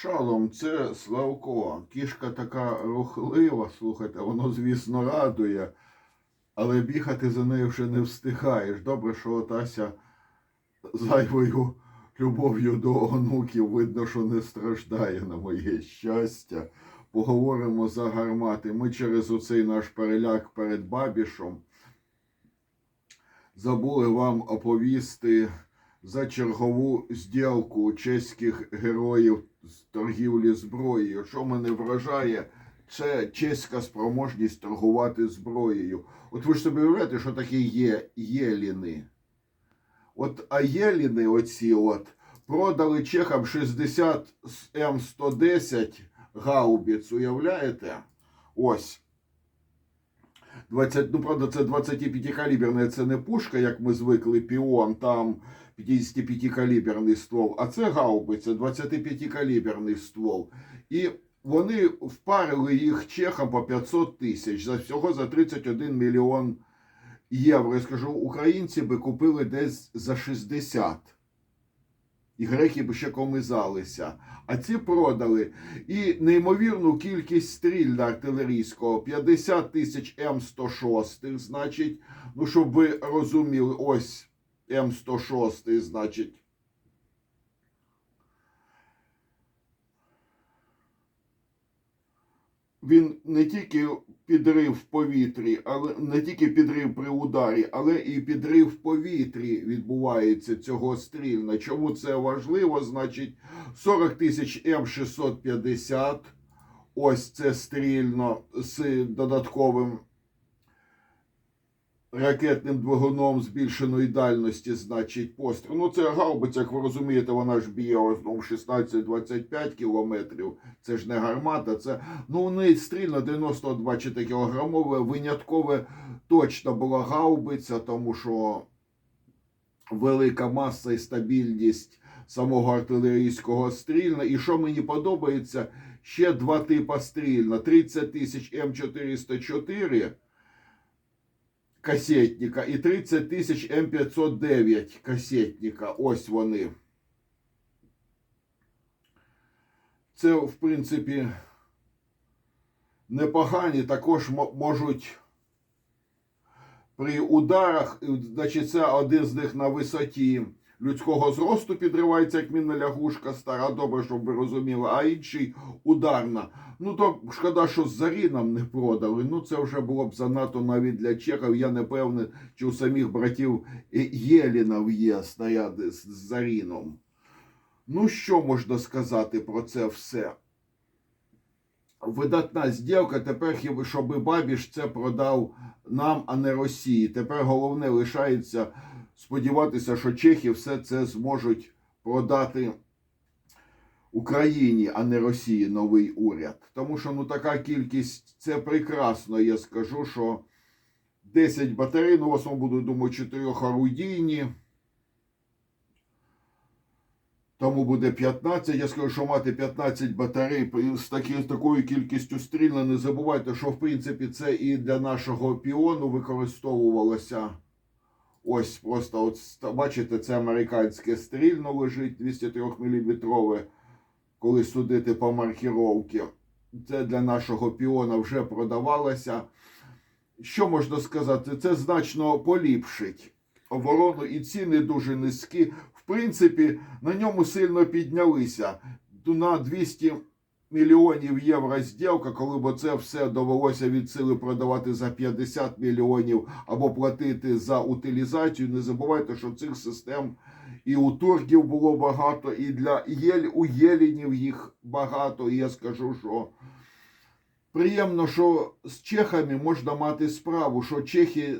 Шалом, це Славко. Кішка така рухлива, слухайте, воно, звісно, радує, але бігати за нею вже не встигаєш. Добре, що Отася зайвою любов'ю до онуків видно, що не страждає на моє щастя. Поговоримо за гармати. Ми через оцей наш переляк перед Бабішом забули вам оповісти за чергову зділку чеських героїв з торгівлі зброєю. Що мене вражає, це чеська спроможність торгувати зброєю. От ви ж собі уявляєте, що таке є єліни. От а єліни оці от продали чехам 60 М110 гаубіц, уявляєте? Ось. 20, ну, правда, це 25 каліберна, це не пушка, як ми звикли, піон, там 55 каліберний ствол, а це гаубиця, 25 каліберний ствол. І вони впарили їх чехам по 500 тисяч, за всього за 31 мільйон євро. Я скажу, українці би купили десь за 60. І греки б ще комизалися. А ці продали. І неймовірну кількість стрільна артилерійського 50 тисяч М106, значить, ну, щоб ви розуміли, ось М106, значить. Він не тільки підрив в повітрі, але не тільки підрив при ударі, але і підрив в повітрі відбувається цього стрільна. Чому це важливо? Значить, 40 тисяч М650. Ось це стрільно з додатковим ракетним двигуном збільшеної дальності, значить, постріл. Ну, це гаубиця, як ви розумієте, вона ж б'є основном 16-25 кілометрів. Це ж не гармата, це ну у неї стрільно 92 кілограмове, виняткове точно була гаубиця, тому що велика маса і стабільність самого артилерійського стрільна. І що мені подобається, ще два типа стрільна: 30 тисяч М404 касетника і 30 тисяч М509 касетника. Ось вони. Це, в принципі, непогані, також можуть при ударах, значить, це один з них на висоті людського зросту підривається, як мінна лягушка стара, добре, щоб ви розуміли, а інший ударна. Ну то шкода, що зарі нам не продали. Ну це вже було б занадто навіть для чехів. Я не певний, чи у самих братів Єлінов є снаряди з заріном. Ну, що можна сказати про це все? Видатна зділка, тепер щоб Бабіш це продав нам, а не Росії. Тепер головне лишається сподіватися, що чехи все це зможуть продати Україні, а не Росії новий уряд. Тому що ну така кількість це прекрасно. Я скажу, що 10 батарей, ну в основному буду думаю, 4 орудійні. Тому буде 15. Я скажу, що мати 15 батарей з, такі, такою кількістю стрільна. Не забувайте, що в принципі це і для нашого піону використовувалося. Ось просто от бачите, це американське стрільно лежить 203 мм, коли судити по маркіровці. Це для нашого піона вже продавалося. Що можна сказати? Це значно поліпшить оборону і ціни дуже низькі. В принципі, на ньому сильно піднялися на 200 мільйонів євро зділка, коли б це все довелося від сили продавати за 50 мільйонів або платити за утилізацію. Не забувайте, що цих систем і у турків було багато, і для Єль, у Єлінів їх багато. І я скажу, що приємно, що з чехами можна мати справу, що чехи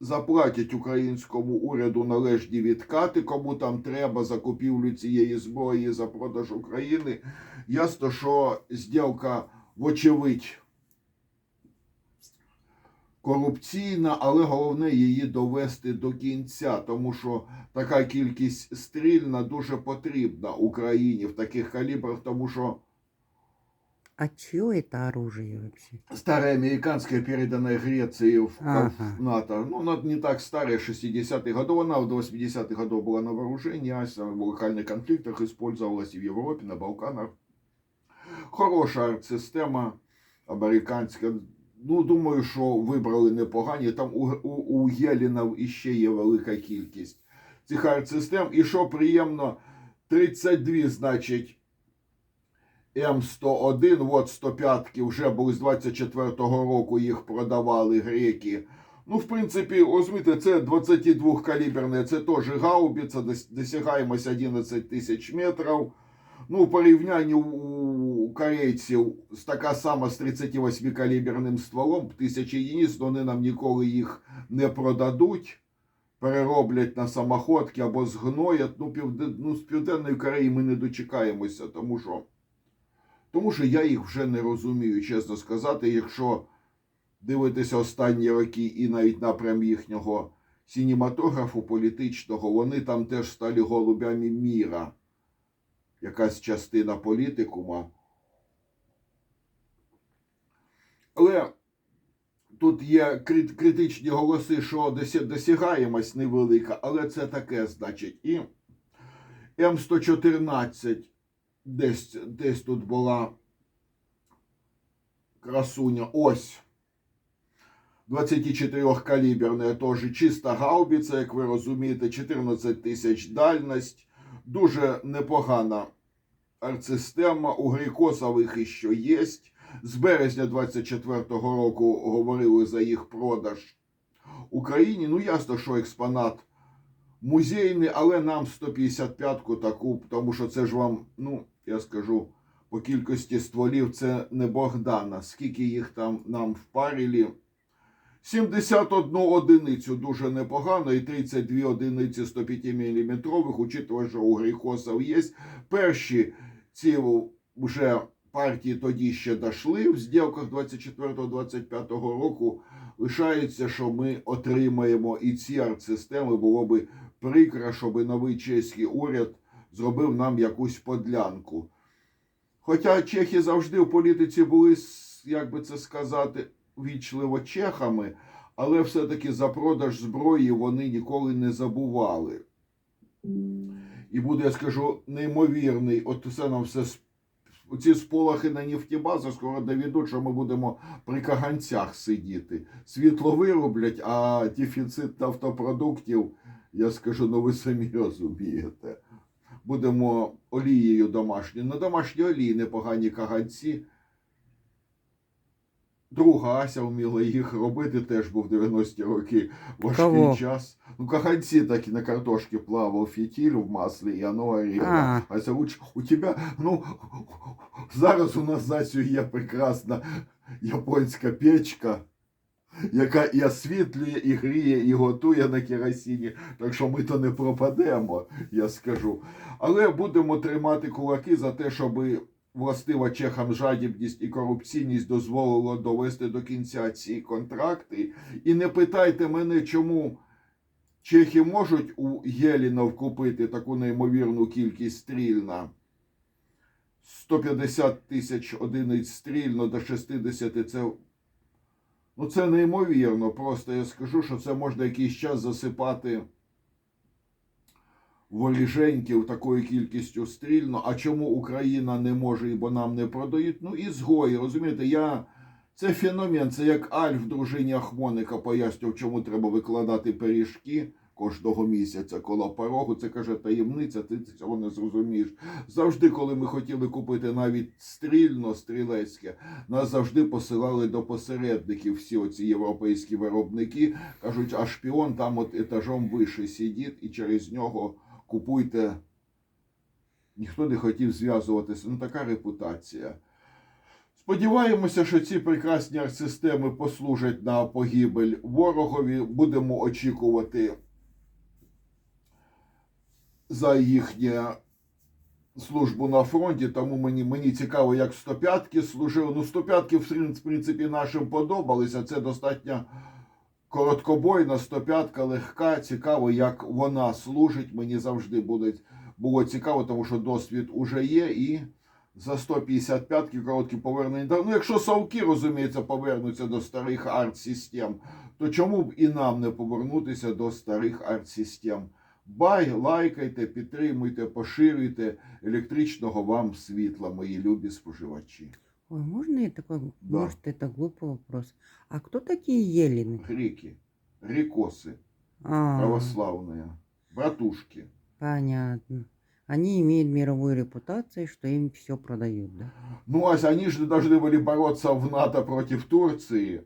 заплатять українському уряду належні відкати, кому там треба за купівлю цієї зброї за продаж України. Ясно, що зділка, вочевидь, корупційна, але головне її довести до кінця, тому що така кількість стрільна дуже потрібна Україні в таких калібрах, тому що А чье это оружие вообще? Старое американское, переданное Греции в, Ага. в НАТО. Ну, она не так старая, 60-х годов. Она до 80-х годов была на вооружении, а в локальных конфликтах использовалась и в Европе, на Балканах. Хороша артсистема американська. Ну, думаю, що вибрали непогані. Там у, у, у Єлінов іще є велика кількість цих арт-систем. І що приємно, 32, значить, М101, от 105 вже були з 24-го року, їх продавали греки. Ну, в принципі, розумієте, це 22 каліберне, це теж гаубиця, дос- досягаємость 11 тисяч метрів. Ну, в порівнянні у корейців така сама з 38 каліберним стволом, тисячі єдиниць, вони нам ніколи їх не продадуть, перероблять на самоходки або згноять. Ну, півде... ну, з Південної Кореї ми не дочекаємося, тому що, тому що я їх вже не розумію, чесно сказати, якщо дивитися останні роки і навіть напрям їхнього сінематографу політичного, вони там теж стали голубями міра якась частина політикума. Але тут є критичні голоси, що досягаємость невелика, але це таке, значить. І М114 десь, десь тут була красуня. Ось. 24 каліберна теж чиста гаубиця, як ви розумієте, 14 тисяч дальність. Дуже непогана артсистема. У Грікосових іще є. З березня 24-го року говорили за їх продаж Україні. Ну, ясно, що експонат музейний, але нам 155-ку таку, тому що це ж вам, ну, я скажу, по кількості стволів це не Богдана. Скільки їх там нам впарили. 71 одиницю дуже непогано, і 32 одиниці 105 мм, учитывая, що у гріхосів є. Перші ці вже партії тоді ще дошли в зділках 24-25 року. Лишається, що ми отримаємо і ці артсистеми. Було би прикро, щоб новий чеський уряд зробив нам якусь подлянку. Хоча чехи завжди в політиці були, як би це сказати, вічливо чехами, але все-таки за продаж зброї вони ніколи не забували. І буде, я скажу, неймовірний, от це нам все ці сполохи на нефтібазах скоро доведуть, що ми будемо при каганцях сидіти. Світло вироблять, а дефіцит автопродуктів, я скажу, ну ви самі розумієте. Будемо олією домашньою. На домашній олії непогані каганці. Друга Ася вміла їх робити, теж був 90-ті роки важкий Кого? час. Ну, каганці такі на картошці плавав фітіль в маслі, і воно горіло. Ася, у, у тебе, ну, зараз у нас Засю є прекрасна японська печка, яка і освітлює, і гріє, і готує на керосині. Так що ми то не пропадемо, я скажу. Але будемо тримати кулаки за те, щоб властива чехам жадібність і корупційність дозволило довести до кінця ці контракти. І не питайте мене, чому чехи можуть у Єлінов купити таку неймовірну кількість стрільна. 150 тисяч одиниць стрільно до 60 це. Ну, це неймовірно. Просто я скажу, що це можна якийсь час засипати воріженьків такою кількістю стрільно. А чому Україна не може, бо нам не продають? Ну, і згої. Розумієте, я. Це феномен, це як Альф дружині Ахмоника пояснював, чому треба викладати пиріжки кожного місяця коло порогу. Це каже таємниця, ти цього не зрозумієш. Завжди, коли ми хотіли купити навіть стрільно, стрілецьке, нас завжди посилали до посередників всі оці європейські виробники. Кажуть, а шпіон там от етажом вище сидить і через нього купуйте. Ніхто не хотів зв'язуватися. Ну така репутація. Сподіваємося, що ці прекрасні артсистеми послужать на погибель ворогові. Будемо очікувати за їхнє службу на фронті, тому мені, мені цікаво, як 105-ки служили. Ну, 105-ки, в принципі, нашим подобалися. Це достатньо короткобойна 105-ка, легка. Цікаво, як вона служить. Мені завжди буде, було цікаво, тому що досвід уже є. І за 155-ки короткі повернення. Ну, якщо совки, розуміється, повернуться до старих арт-систем, то чому б і нам не повернутися до старих арт-систем? Бай, лайкайте, підтримуйте, поширюйте електричного вам світла, мої любі споживачі. Ой, можно я такой, Да. может, это глупый вопрос. А кто такие Елины? Греки, грекоси, А, православні, братушки. понятно. Они имеют мировую репутацию, что им все продают, да? Ну, а они же должны были бороться в НАТО против Турции,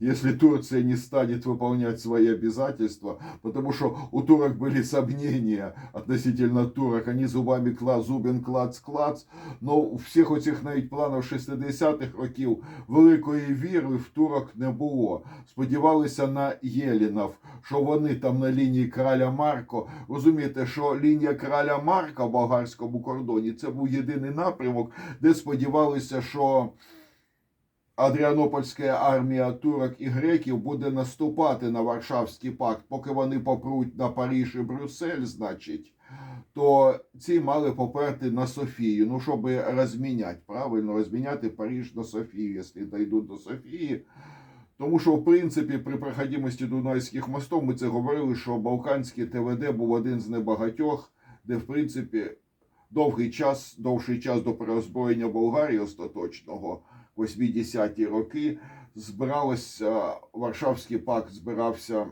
если Турция не станет выполнять свои обязательства, потому что у турок были сомнения относительно турок, они зубами кла, зубин клац, клац, но у всіх оцих навіть планів 60-х років великої віри в турок не було. Сподівалися на Єлінов, що вони там на лінії короля Марко. Розумієте, що лінія короля Марка в болгарському кордоні це був єдиний напрямок, де сподівалися, що Адріанопольська армія турок і греків буде наступати на Варшавський пакт, поки вони попруть на Париж і Брюссель, значить, то ці мали поперти на Софію. Ну, щоб розміняти, правильно, розміняти Париж на Софію, якщо дійдуть до Софії. Тому що, в принципі, при проходимості Дунайських мостів ми це говорили, що Балканський ТВД був один з небагатьох, де, в принципі, довгий час, довший час до переозброєння Болгарії остаточного, 80-ті роки, збиралося, Варшавський пакт збирався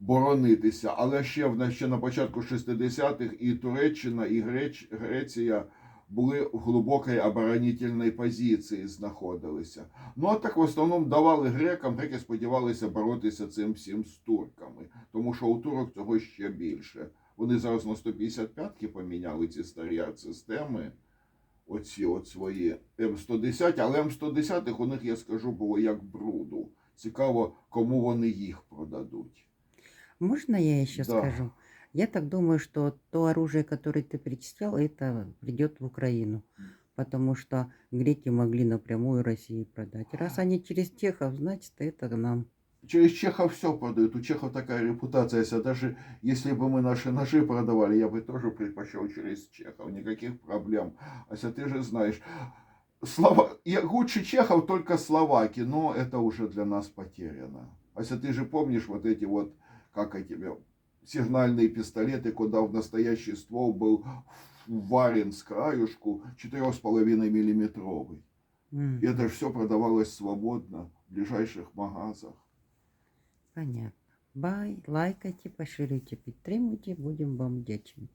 боронитися. Але ще, в- ще на початку 60-х і Туреччина, і Греч, Греція були в глибокій оборонительній позиції, знаходилися. Ну а так в основному давали грекам, греки сподівалися боротися цим всім з турками, тому що у турок цього ще більше. Вони зараз на 155-ки поміняли ці старі системи, оці от свої М110, але М110 у них, я скажу, було як бруду. Цікаво, кому вони їх продадуть. Можно я еще Да. скажу? Я так думаю, что то оружие, которое ты перечислял, это придет в Украину. Потому что греки могли напрямую России продать. Раз они через Чехов, значит, это к нам. Через Чехов все продают. У Чехов такая репутация. Если даже если бы мы наши ножи продавали, я бы тоже предпочел через Чехов. Никаких проблем. Ася, ты же знаешь, Слова... я, лучше Чехов только словаки, но это уже для нас потеряно. Ася, ты же помнишь вот эти вот, как эти сигнальные пистолеты, куда в настоящий ствол был варен с краюшку 4,5 миллиметровый. М, И это же все продавалось свободно в ближайших магазах. Понятно. Бай, лайкайте, поширюйте, підтримуйте, будем вам вдячні.